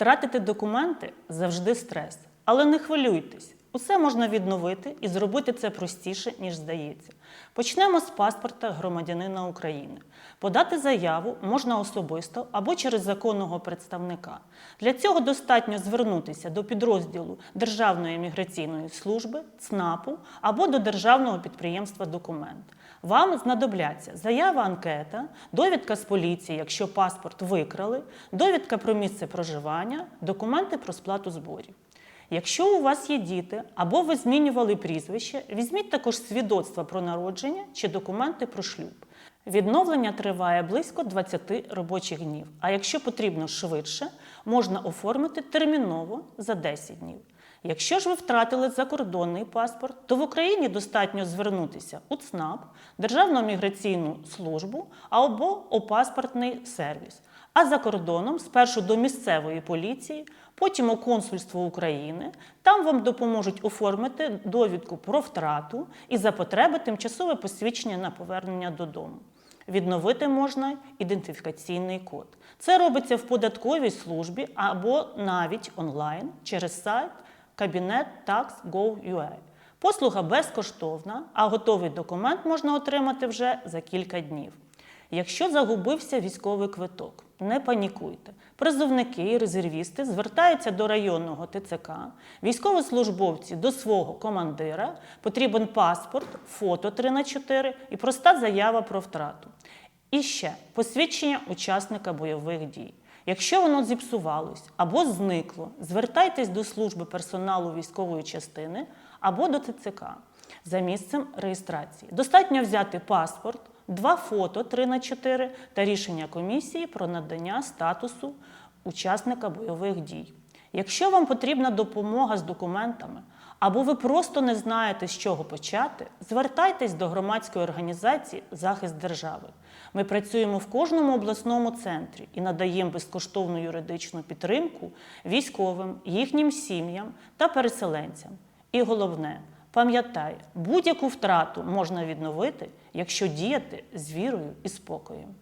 Втратити документи завжди стрес. Але не хвилюйтесь, усе можна відновити і зробити це простіше, ніж здається. Почнемо з паспорта громадянина України. Подати заяву можна особисто або через законного представника. Для цього достатньо звернутися до підрозділу Державної міграційної служби, ЦНАПу або до державного підприємства Документ. Вам знадобляться заява анкета, довідка з поліції, якщо паспорт викрали, довідка про місце проживання, документи про сплату зборів. Якщо у вас є діти або ви змінювали прізвище, візьміть також свідоцтва про народження чи документи про шлюб. Відновлення триває близько 20 робочих днів, а якщо потрібно швидше, можна оформити терміново за 10 днів. Якщо ж ви втратили закордонний паспорт, то в Україні достатньо звернутися у ЦНАП, Державну міграційну службу або у паспортний сервіс. А за кордоном спершу до місцевої поліції, потім у консульство України. Там вам допоможуть оформити довідку про втрату і за потреби тимчасове посвідчення на повернення додому. Відновити можна ідентифікаційний код. Це робиться в податковій службі або навіть онлайн через сайт Кабінет Tax.gov.ua. Послуга безкоштовна, а готовий документ можна отримати вже за кілька днів. Якщо загубився військовий квиток, не панікуйте. Призовники і резервісти звертаються до районного ТЦК, військовослужбовці до свого командира, потрібен паспорт, фото 3 на 4 і проста заява про втрату. І ще посвідчення учасника бойових дій. Якщо воно зіпсувалось або зникло, звертайтесь до служби персоналу військової частини або до ТЦК за місцем реєстрації. Достатньо взяти паспорт, два фото 3 на 4 та рішення комісії про надання статусу учасника бойових дій. Якщо вам потрібна допомога з документами, або ви просто не знаєте, з чого почати, звертайтесь до громадської організації Захист держави. Ми працюємо в кожному обласному центрі і надаємо безкоштовну юридичну підтримку військовим, їхнім сім'ям та переселенцям. І головне, пам'ятай, будь-яку втрату можна відновити, якщо діяти з вірою і спокоєм.